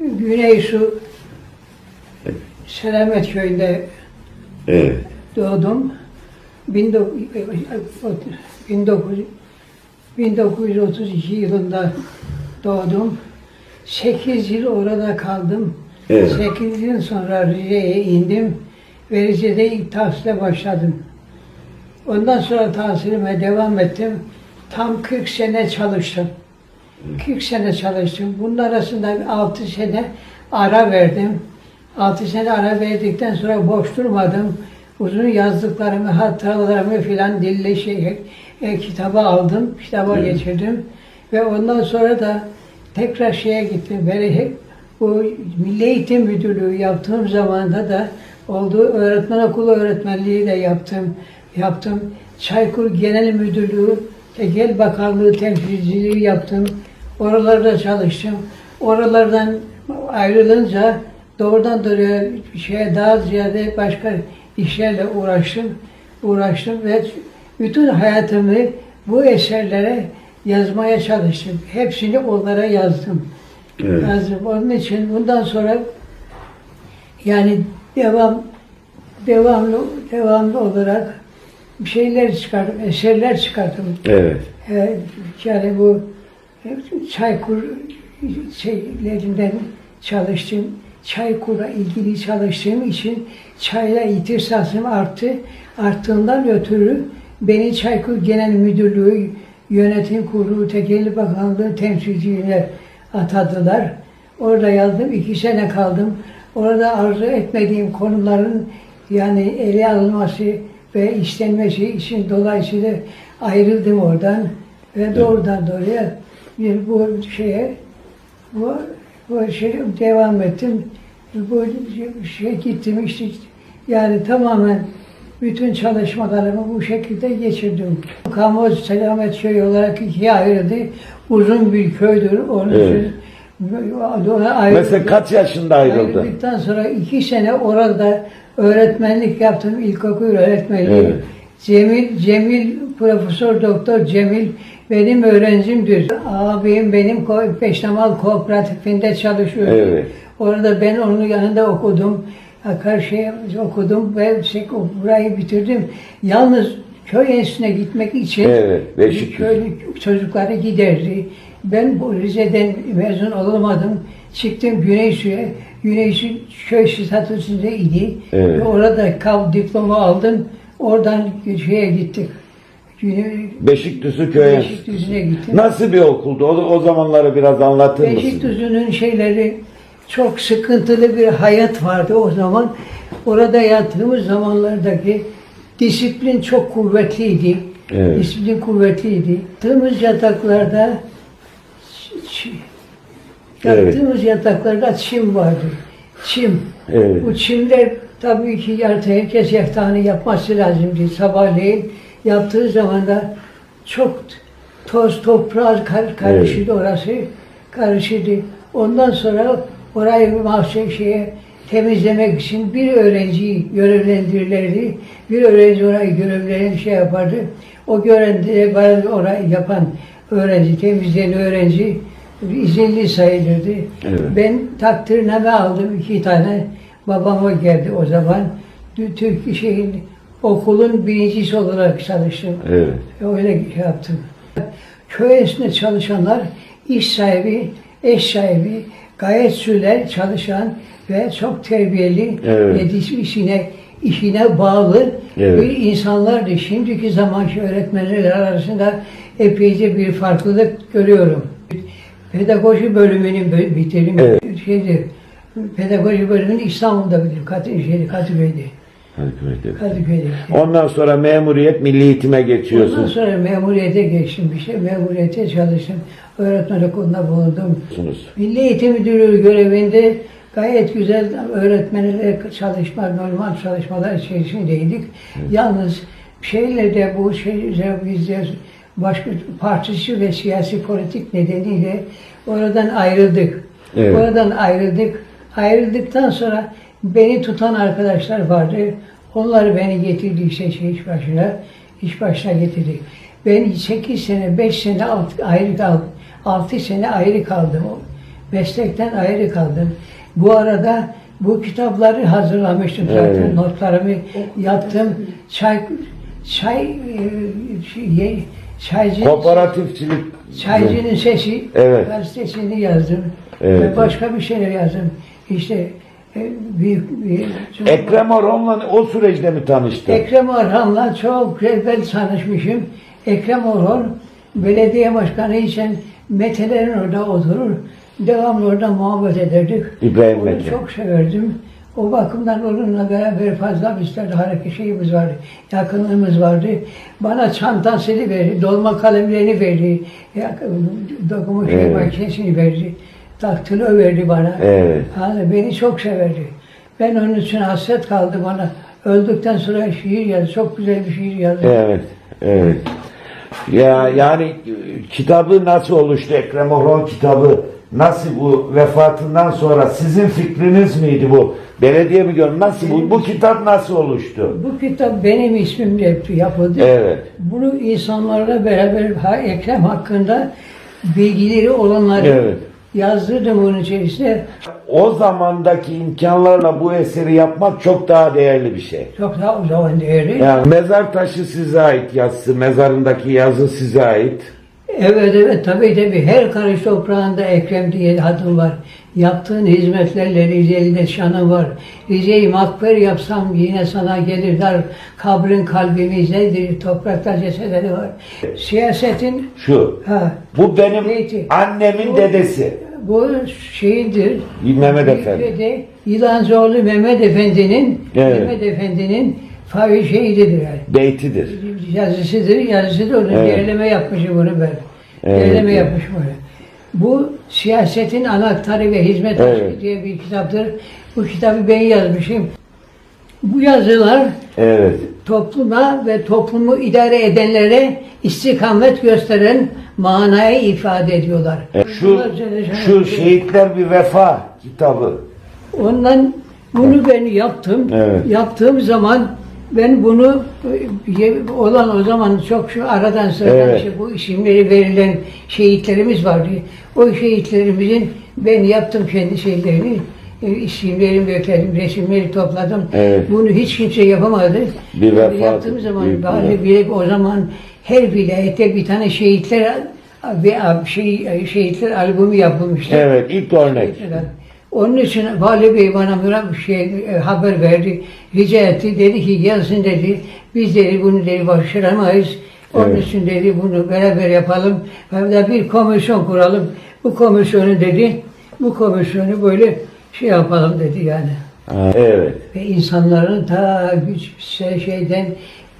Güneysu Selamet Köyü'nde Evet. doğdum. 19 19 1932 yılında doğdum. 8 yıl orada kaldım. Evet. 8 yıl sonra Rize'ye indim ve Rize'de ilk tahsile başladım. Ondan sonra tahsilime devam ettim. Tam 40 sene çalıştım. 40 sene çalıştım. Bunun arasında 6 sene ara verdim. 6 sene ara verdikten sonra boş durmadım. Uzun yazdıklarımı, hatıralarımı filan dille şey, e, kitaba aldım, kitaba Evet. geçirdim. Ve ondan sonra da tekrar şeye gittim. Böyle hep bu Milli Eğitim Müdürlüğü yaptığım zamanda da olduğu öğretmen okulu öğretmenliği de yaptım. Yaptım. Çaykur Genel Müdürlüğü, Tekel Bakanlığı temsilciliği yaptım. Oralarda çalıştım. Oralardan ayrılınca doğrudan doğruya bir şeye daha ziyade başka işlerle uğraştım. Uğraştım ve bütün hayatımı bu eserlere yazmaya çalıştım. Hepsini onlara yazdım. Evet. Yazdım. Onun için bundan sonra yani devam devamlı devamlı olarak bir şeyler çıkardım, eserler çıkardım. Evet. Ee, yani bu Çaykur şeylerinden çalıştım. Çaykur'a ilgili çalıştığım için çayla ihtisasım arttı. Arttığından ötürü beni Çaykur Genel Müdürlüğü Yönetim Kurulu Tekelli Bakanlığı temsilciliğine atadılar. Orada yazdım. iki sene kaldım. Orada arzu etmediğim konuların yani ele alınması ve istenmesi için dolayısıyla ayrıldım oradan ve doğrudan doğruya bir bu şeye bu, bu şey devam ettim. Bu şey gittim işte yani tamamen bütün çalışmalarımı bu şekilde geçirdim. Kamu Selamet Köyü olarak ikiye ayrıldı. Uzun bir köydür. Onun Evet. için. Mesela kaç yaşında ayrıldı? Ayrıldıktan sonra iki sene orada öğretmenlik yaptım. İlkokul öğretmenliği. Evet. Cemil, Cemil, Profesör Doktor Cemil benim öğrencimdir. Abim benim Peştemal Kooperatifinde çalışıyor. Evet. Orada ben onun yanında okudum. Karşıya okudum ve şey, burayı bitirdim. Yalnız köy enstitüsüne gitmek için Evet, Beşiktaş. köylü çocukları giderdi. Ben bu Rize'den mezun olamadım. Çıktım Güneysu'ya. Güneysu köy statüsünde idi. Evet. Ve orada kav diploma aldım. Oradan şeye gittik. Beşikdüzü köye. Beşikdüzü'ne gittim. Nasıl bir okuldu? O, o zamanları biraz anlatır mısın? Beşikdüzü'nün şeyleri çok sıkıntılı bir hayat vardı o zaman. Orada yattığımız zamanlardaki disiplin çok kuvvetliydi. Evet. Disiplin kuvvetliydi. Yattığımız yataklarda ç- Evet. yattığımız yataklarda çim vardı. Çim. Evet. Bu çimler tabii ki yartı herkes yatağını yapması lazımdı sabahleyin. Yaptığı zaman da çok toz toprağa kar, karışırdı orası. Karışırdı. Ondan sonra orayı bir mahsul şeye temizlemek için bir öğrenciyi görevlendirirlerdi. Bir öğrenci orayı görevlerini şey yapardı. O görevleri bana orayı yapan öğrenci, temizleyen öğrenci izinli sayılırdı. Evet. Ben takdirname aldım iki tane. Babama geldi o zaman. Tü- Türk şeyin okulun birincisi olarak çalıştım. Evet. Öyle şey yaptım. Köy enstitüsünde çalışanlar iş sahibi, eş sahibi, gayet sürer çalışan ve çok terbiyeli, Evet. yetişim işine işine bağlı Evet. bir insanlardı. Şimdiki zamanki öğretmenler arasında epeyce bir farklılık görüyorum. Pedagoji bölümünü bö- bitirdim. Evet. Şeydi, pedagoji bölümünü İstanbul'da bitirdim. Katı, şeydi, Kadıköy'de. Kadıköy'de. Kadıköy'de. Ondan sonra memuriyet milli eğitime Ondan geçiyorsun. sonra memuriyete geçtim. Bir şey memuriyete çalıştım. Öğretmen okulunda bulundum. Milli Eğitim Müdürlüğü görevinde gayet güzel öğretmenlerle çalışma, normal çalışmalar içerisindeydik. Yalnız şeylerde bu şey bizde başka partisi ve siyasi politik nedeniyle oradan ayrıldık. Evet. Oradan ayrıldık. Ayrıldıktan sonra beni tutan arkadaşlar vardı. Onlar beni getirdi işte şey iş başına. iş başına getirdi. Ben 8 sene, 5 sene alt- ayrı kaldım. 6 sene ayrı kaldım. meslekten ayrı kaldım. Bu arada bu kitapları hazırlamıştım zaten Evet. notlarımı yaptım. Çay çay e, şey, çaycı Kooperatifçilik. Çaycının Sesi Evet. gazetesini yazdım. Evet. Ve başka bir şeyler yazdım. İşte e, büyük bir Ekrem Orhan'la o süreçte mi tanıştın? Ekrem Orhan'la çok evvel tanışmışım. Ekrem Orhan belediye başkanı için Metelerin orada oturur. Devamlı orada muhabbet ederdik. İbrahim Onu Mete. çok severdim. O bakımdan onunla beraber fazla bizlerde hareket şeyimiz vardı. Yakınlığımız vardı. Bana çantasını verdi. Dolma kalemlerini verdi. Şey Evet. makinesini verdi. Daktilo verdi bana. Evet. Yani beni çok severdi. Ben onun için hasret kaldım ona. Öldükten sonra şiir yazdı. Çok güzel bir şiir yazdı. Evet, evet. Ya yani kitabı nasıl oluştu Ekrem Orhan kitabı? Nasıl bu vefatından sonra sizin fikriniz miydi bu? Belediye mi gör? Nasıl bu? Bu kitap nasıl oluştu? Bu kitap benim ismimle yapıldı. Evet. Bunu insanlarla beraber Ekrem hakkında bilgileri olanları Evet. Yazdırdım bunun içerisine. O zamandaki imkanlarla bu eseri yapmak çok daha değerli bir şey. Çok daha o zaman değerli. Yani mezar taşı size ait yazısı, mezarındaki yazı size ait. Evet evet tabii tabii her karış toprağında Ekrem diye adım var. Yaptığın hizmetlerle Rize'de şanın var. Rize'yi makber yapsam yine sana gelir dar. Kabrin kalbimizdedir. Toprakta cesedleri var. Siyasetin Şu. ha Bu benim Neydi? annemin Bu- dedesi. bu şeydir. Mehmet Efendi. Türkiye'de Yılancıoğlu Mehmet Efendi'nin Evet. Mehmet Efendi'nin favi şeyidir yani. Beytidir. yazısıdır, yazısıdır. Onu Evet. derleme yapmışım bunu ben. Evet, derleme evet. yapmışım onu. Bu siyasetin anahtarı ve hizmet Evet. aşkı diye bir kitaptır. Bu kitabı ben yazmışım. Bu yazılar Evet. topluma ve toplumu idare edenlere istikamet gösteren manayı ifade ediyorlar. E, Şu şu şehitler bir vefa kitabı. Ondan bunu ben yaptım. Evet. Yaptığım zaman ben bunu e, olan o zaman çok şu aradan sıradan Evet. işte bu isimleri verilen şehitlerimiz vardı. O şehitlerimizin ben yaptım kendi şeylerini. e, isimlerini bekledim, resimleri topladım. Evet. Bunu hiç kimse yapamadı. Bir Ben vefa- Yaptığım zaman bir bari bir o zaman her vilayette bir tane şehitler ve şey, şehitler albümü yapılmıştı. Evet, ilk örnek. Onun için Vali Bey bana bir şey e, haber verdi, rica etti. Dedi ki gelsin dedi, biz dedi bunu dedi başaramayız. Onun Evet. için dedi bunu beraber yapalım. Hem de bir komisyon kuralım. Bu komisyonu dedi, bu komisyonu böyle şey yapalım dedi yani. Ha, Evet. Ve insanların ta güç şey- şeyden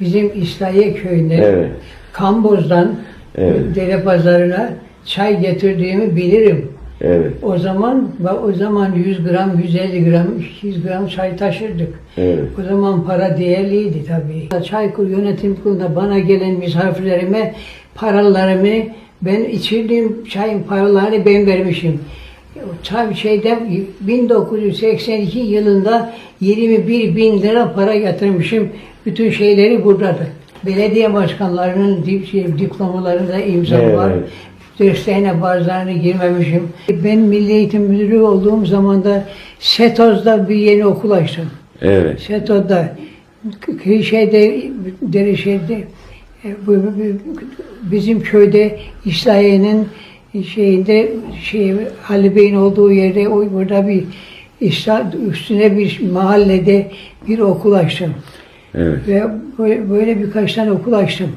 bizim İslahiye köyünden, Evet. Kamboz'dan Evet. Dere Pazarı'na çay getirdiğimi bilirim. Evet. O zaman o zaman 100 gram, 150 gram, 200 gram çay taşırdık. Evet. O zaman para değerliydi tabii. Çaykur yönetim kurulunda bana gelen misafirlerime paralarımı ben içirdiğim çayın paralarını ben vermişim. Çay şeyde 1982 yılında 21 bin lira para yatırmışım. Bütün şeyleri buradadır. Belediye başkanlarının şey, diplomalarında imza Evet. var. Derslerine bazılarını girmemişim. Ben Milli Eğitim Müdürü olduğum zaman da SETOZ'da bir yeni okul açtım. Evet. Şato'da, k- şeyde, Derişehir'de, e, bizim köyde İslahiye'nin şeyinde, şey, Ali Bey'in olduğu yerde, o burada bir üstüne bir mahallede bir okul açtım. Evet. Ve böyle, böyle birkaç tane okul açtım.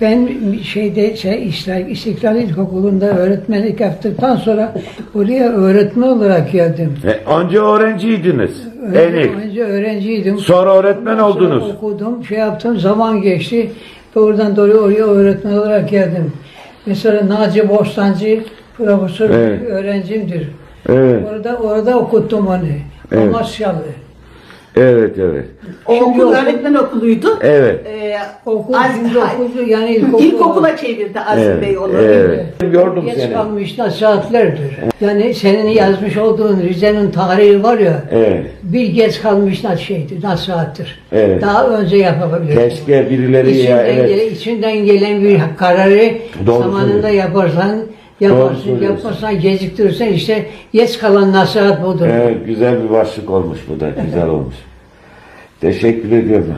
Ben şeyde şey, İslah, İstiklal İlkokulu'nda öğretmenlik yaptıktan sonra oraya öğretmen olarak geldim. E, önce öğrenciydiniz. Önce, Enik. önce öğrenciydim. Sonra öğretmen Ondan sonra oldunuz. Okudum, şey yaptım, zaman geçti. Doğrudan doğruya oraya öğretmen olarak geldim. Mesela Naci Bostancı profesör Evet. öğrencimdir. Evet. Orada orada okuttum onu. Evet. Amasyalı. Evet, evet. O Şimdi okul okul- öğretmen okuluydu. Evet. Ee, Okul Az- 1900 yani ilkokul. İlkokula çevirdi Azim Evet, Bey onu. evet. Gördüm Geç seni. kalmış nasihatlerdir. Yani senin yazmış olduğun Rize'nin tarihi var ya, Evet. bir geç kalmış nas- şeydir, nasihattır. Evet. Daha önce yapabilir. Keşke birileri İçinden, ya evet. gelen, içinden gelen bir kararı Doğru zamanında söylüyorsun. yaparsan Yaparsın, söylüyorsun. yapmasan geciktirirsen işte geç kalan nasihat budur. Evet, güzel bir başlık olmuş bu da. Güzel olmuş. Teşekkür ediyorum.